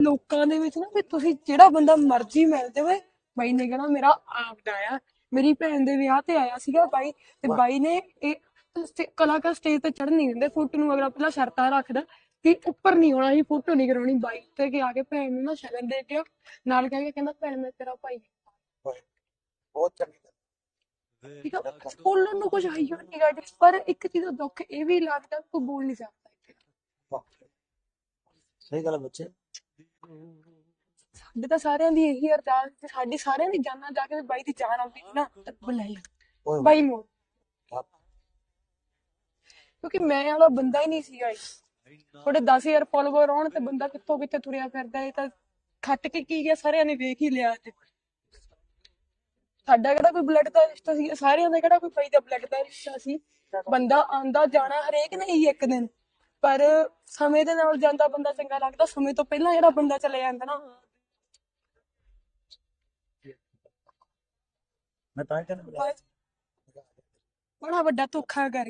ਲੋਕਾਂ ਦੇ ਵਿੱਚ ਨਾ ਵੀ ਤੁਸੀਂ ਜਿਹੜਾ ਬੰਦਾ ਮਰਜ਼ੀ ਮਿਲ ਜਾਵੇ ਬਾਈ ਨੇ ਕਹਿਣਾ ਮੇਰਾ ਆਪਦਾ ਆ ਮੇਰੀ ਭੈਣ ਦੇ ਵਿਆਹ ਤੇ ਆਇਆ ਸੀਗਾ ਬਾਈ ਤੇ ਬਾਈ ਨੇ ਇਹ ਸਟੇ- ਕਲਾਕਾਰ ਸਟੇਜ ਤੇ ਚੜ੍ਹਨ ਨਹੀਂ ਦਿੰਦੇ ਫੋਟੋ ਨੂੰ ਅਗਲਾ ਪਹਿਲਾਂ ਸ਼ਰਤਾਂ ਰੱਖਦਾ ਕਿ ਉੱਪਰ ਨਹੀਂ ਆਉਣਾ ਸੀ ਫੋਟੋ ਨਹੀਂ ਕਰਾਉਣੀ ਬਾਈ ਤੇ ਕਿ ਆ ਕੇ ਭੈਣ ਨੂੰ ਨਾ ਸ਼ਗਨ ਦੇ ਕੇ। ਨਾਲ ਕਹਿ ਕੇ ਕਹਿੰਦਾ ਭੈਣ ਮੈਂ ਤੇਰਾ ਭਾਈ ਹਾਂ। ਬਹੁਤ ਚੰਗੀ ਗੱਲ ਠੀਕ ਆ ਬੋਲਣ ਨੂੰ ਕੁਝ ਹੈ ਹੀ ਨਹੀਂ ਗਾ ਪਰ ਇੱਕ ਚੀਜ਼ ਦਾ ਦੁੱਖ ਇਹ ਵੀ ਲੱਗਦਾ ਕੋਈ ਬੋਲ ਨਹੀਂ ਸਕਦਾ ਇੱਥੇ ਵਾਹ। ਸਹੀ ਗੱਲ ਹੈ ਬੱਚੇ ਸਾਡੇ ਤਾਂ ਸਾਰਿਆਂ ਦੀ ਇਹੀ ਅਰਦਾਸ ਕਿ ਸਾਡੀ ਸਾਰਿਆਂ ਦੀ ਜਾਨਾਂ ਜਾ ਕੇ ਬਾਈ ਦੀ ਜਾਨ ਆਉਂਦੀ ਸੀ ਨਾ ਤਾਂ ਬੁਲਾਈ ਓਏ ਬਾਈ ਮੋੜ। ਕਿਉਂਕਿ ਮੈਂ ਵਾਲਾ ਬੰਦਾ ਹੀ ਨਹੀਂ ਸੀਗਾ ਇਹ। ਥੋੜੇ 10000 ਫੋਲੋਵਰ ਹੋਣ ਤੇ ਬੰਦਾ ਕਿੱਥੋਂ ਕਿੱਥੇ ਤੁਰਿਆ ਫਿਰਦਾ ਇਹ ਤਾਂ ਖੱਟ ਕੇ ਕੀ ਗਿਆ ਸਾਰਿਆਂ ਨੇ ਵੇਖ ਹੀ ਲਿਆ ਤੇ ਸਾਡਾ ਕਿਹੜਾ ਕੋਈ ਬਲੱਡ ਦਾ ਰਿਸ਼ਤਾ ਸੀ? ਸਾਰਿਆਂ ਦਾ ਕਿਹੜਾ ਕੋਈ ਬਾਈ ਦਾ ਬਲੱਡ ਦਾ ਰਿਸ਼ਤਾ ਸੀ? ਬੰਦਾ ਆਂਦਾ ਜਾਣਾ ਹਰੇਕ ਨੇ ਹੀ ਇੱਕ ਦਿਨ। ਪਰ ਸਮੇਂ ਦੇ ਨਾਲ ਜਾਂਦਾ ਬੰਦਾ ਚੰਗਾ ਲੱਗਦਾ ਸਮੇਂ ਤੋਂ ਪਹਿਲਾਂ ਜਿਹੜਾ ਬੰਦਾ ਚਲੇ ਜਾਂਦਾ ਨਾ। ਮੈਂ ਤਾਂ ਹੀ ਤੈਨੂੰ ਬੜਾ ਵੱਡਾ ਧੋਖਾ ਕਰ